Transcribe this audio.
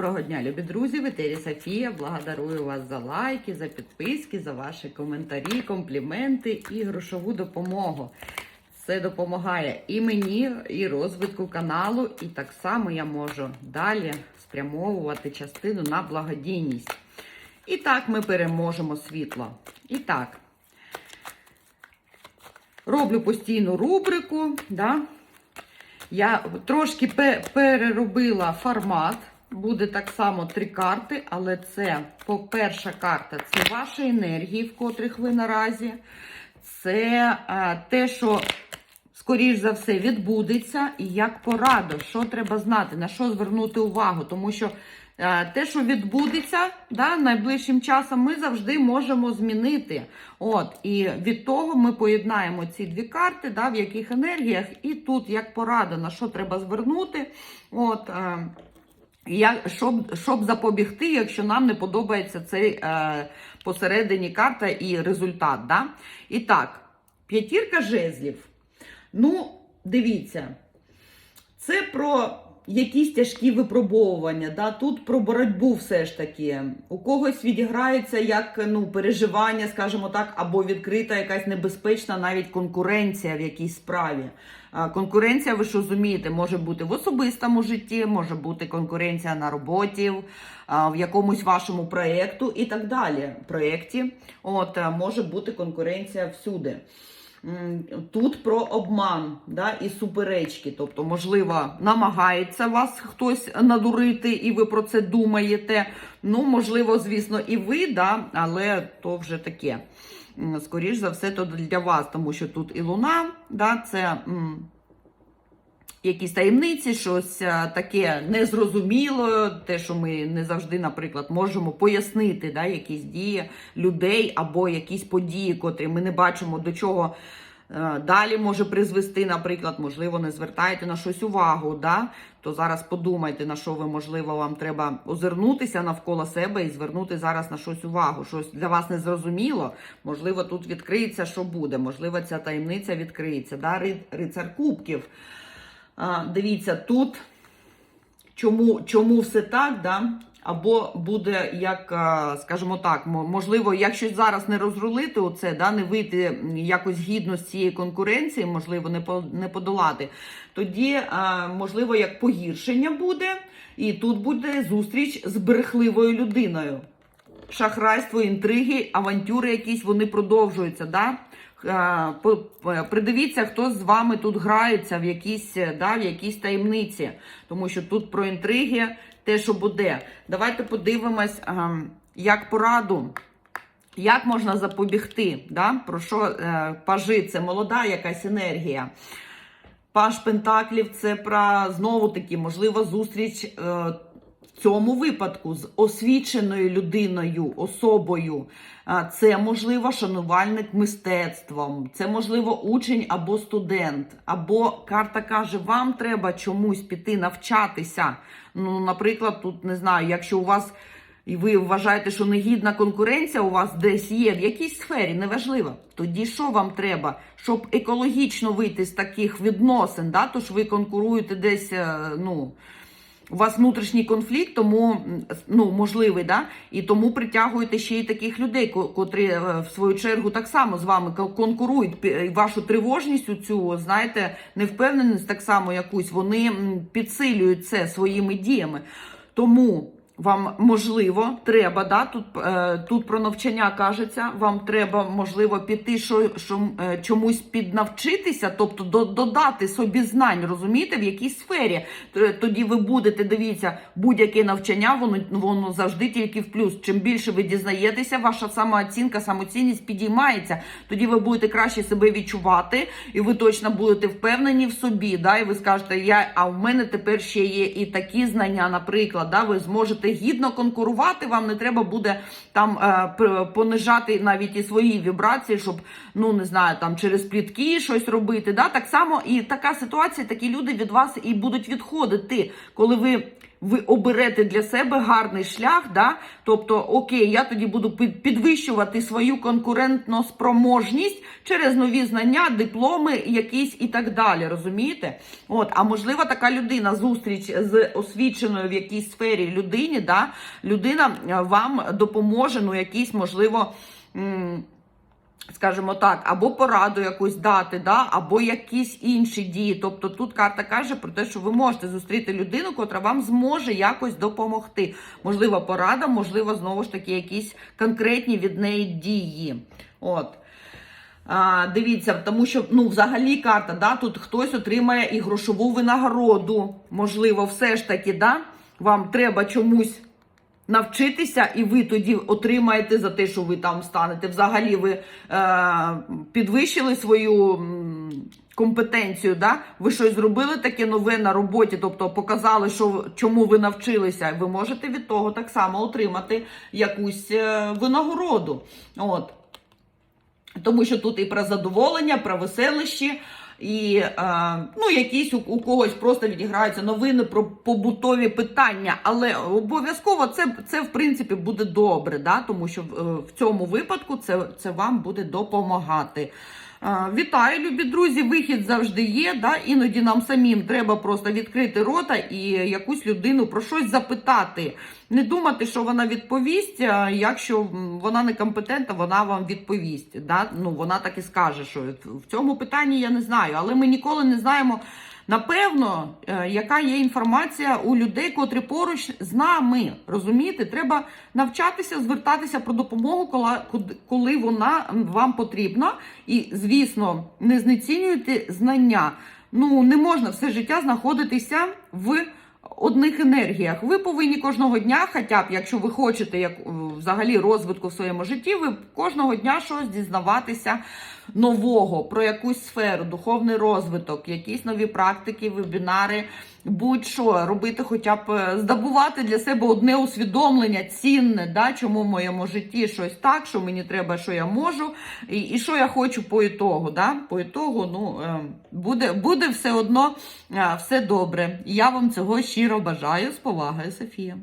Доброго дня, любі друзі! В етері Софія. Благодарую вас за лайки, за підписки, за ваші коментарі, компліменти і грошову допомогу. Це допомагає і мені, і розвитку каналу, і так само я можу далі спрямовувати частину на благодійність. І так ми переможемо світло. І так, роблю постійну рубрику. Да? Я трошки пе- переробила формат. Буде так само три карти, але це по перша карта це ваші енергії, в котрих ви наразі. Це е, те, що, скоріш за все, відбудеться, і як порада, що треба знати, на що звернути увагу. Тому що е, те, що відбудеться да, найближчим часом, ми завжди можемо змінити. От, І від того ми поєднаємо ці дві карти, да, в яких енергіях, і тут як порада, на що треба звернути. От, е, як, щоб, щоб запобігти, якщо нам не подобається цей е, посередині карта і результат. Да? І так, п'ятірка жезлів. Ну, дивіться, це про якісь тяжкі випробовування. Да? Тут про боротьбу все ж таки. У когось відіграється як ну, переживання, скажімо так, або відкрита якась небезпечна навіть конкуренція в якійсь справі. Конкуренція, ви ж розумієте, може бути в особистому житті, може бути конкуренція на роботі, в якомусь вашому проєкту і так далі. Проєкті. От, може бути конкуренція всюди. Тут про обман да, і суперечки. Тобто, можливо, намагається вас хтось надурити, і ви про це думаєте. Ну, можливо, звісно, і ви, да, але то вже таке. Скоріше Скоріш за все, то для вас, тому що тут і луна, да, це. Якісь таємниці, щось е, таке незрозуміло, те, що ми не завжди, наприклад, можемо пояснити да, якісь дії людей або якісь події, котрі ми не бачимо до чого е, далі може призвести, наприклад, можливо, не звертаєте на щось увагу, да? то зараз подумайте, на що ви, можливо, вам треба озирнутися навколо себе і звернути зараз на щось увагу. Щось для вас не зрозуміло, можливо, тут відкриється, що буде, можливо, ця таємниця відкриється. Да? Рицар кубків. Дивіться, тут чому, чому все так, да? або буде, як, скажімо так, можливо, як щось зараз не розрулити оце, да? не вийти якось гідно з цієї конкуренції, можливо, не, по, не подолати, тоді, можливо, як погіршення буде, і тут буде зустріч з брехливою людиною. Шахрайство, інтриги, авантюри якісь вони продовжуються. Да? Е, е, Придивіться, хто з вами тут грається в якісь, е, да, в якісь таємниці, тому що тут про інтриги, те, що буде. Давайте подивимось, як пораду. Як можна запобігти? Да? Про що пажи? Це молода якась енергія. Паш Пентаклів це про знову таки, можливо, зустріч в цьому випадку з освіченою людиною, особою. Це можливо шанувальник мистецтвом, це можливо учень або студент. Або карта каже, вам треба чомусь піти навчатися. Ну, наприклад, тут не знаю, якщо у вас. І ви вважаєте, що негідна конкуренція у вас десь є в якійсь сфері, неважливо. Тоді що вам треба, щоб екологічно вийти з таких відносин? Да? Тож ви конкуруєте десь, е, ну, у вас внутрішній конфлікт, тому ну, можливий, да? і тому притягуєте ще й таких людей, котрі е, в свою чергу так само з вами конкурують. Вашу тривожність, цю, знаєте, невпевненість так само якусь, вони підсилюють це своїми діями. Тому вам можливо треба, да, тут, е, тут про навчання кажеться, вам треба можливо піти що, що, е, чомусь піднавчитися, тобто до, додати собі знань, розумієте, в якій сфері. Тоді ви будете, дивіться, будь-яке навчання, воно, воно завжди тільки в плюс. Чим більше ви дізнаєтеся, ваша самооцінка, самоцінність підіймається, тоді ви будете краще себе відчувати, і ви точно будете впевнені в собі. Да, і ви скажете, я, а в мене тепер ще є і такі знання, наприклад, да, ви зможете гідно конкурувати, вам не треба буде там е, понижати навіть і свої вібрації, щоб ну не знаю, там через плітки щось робити. Да? Так само і така ситуація, такі люди від вас і будуть відходити, коли ви ви оберете для себе гарний шлях, да? тобто, окей, я тоді буду підвищувати свою конкурентну спроможність через нові знання, дипломи якісь і так далі. Розумієте? От, а можливо, така людина, зустріч з освіченою в якійсь сфері людині, да? людина е, вам допоможе, ну, якісь, можливо. Скажімо так, або пораду якусь дати, да, або якісь інші дії. Тобто тут карта каже про те, що ви можете зустріти людину, котра вам зможе якось допомогти. Можливо, порада, можливо, знову ж таки, якісь конкретні від неї дії. От. А, дивіться, тому що ну, взагалі карта, да, тут хтось отримає і грошову винагороду. Можливо, все ж таки, да, вам треба чомусь навчитися, і ви тоді отримаєте за те, що ви там станете. Взагалі, ви е, підвищили свою компетенцію, да? ви щось зробили таке нове на роботі, тобто показали, що чому ви навчилися. Ви можете від того так само отримати якусь е, винагороду. От. Тому що тут і про задоволення, про веселищі, і е, ну, якісь у, у когось просто відіграються новини про побутові питання. Але обов'язково це, це в принципі буде добре, да? тому що е, в цьому випадку це, це вам буде допомагати. Вітаю, любі друзі! Вихід завжди є. Да? Іноді нам самим треба просто відкрити рота і якусь людину про щось запитати. Не думати, що вона відповість. Якщо вона вона некомпетентна, вона вам відповість. Да? Ну, вона так і скаже, що в цьому питанні я не знаю, але ми ніколи не знаємо. Напевно, е, яка є інформація у людей, котрі поруч з нами. Розумієте, треба навчатися звертатися про допомогу, коли, вона вам потрібна. І, звісно, не знецінюйте знання. Ну, не можна все життя знаходитися в одних енергіях. Ви повинні кожного дня, хоча б, якщо ви хочете як е, взагалі розвитку в своєму житті, ви кожного дня щось дізнаватися нового про якусь сферу, духовний розвиток, якісь нові практики, вебінари, будь-що робити, хоча б е, здобувати для себе одне усвідомлення цінне, да, чому в моєму житті щось так, що мені треба, що я можу, і, і що я хочу по ітогу. Да? По ітогу, ну, е, буде, буде все одно е, все добре. Я вам цього щиро бажаю. З повагою, Софія.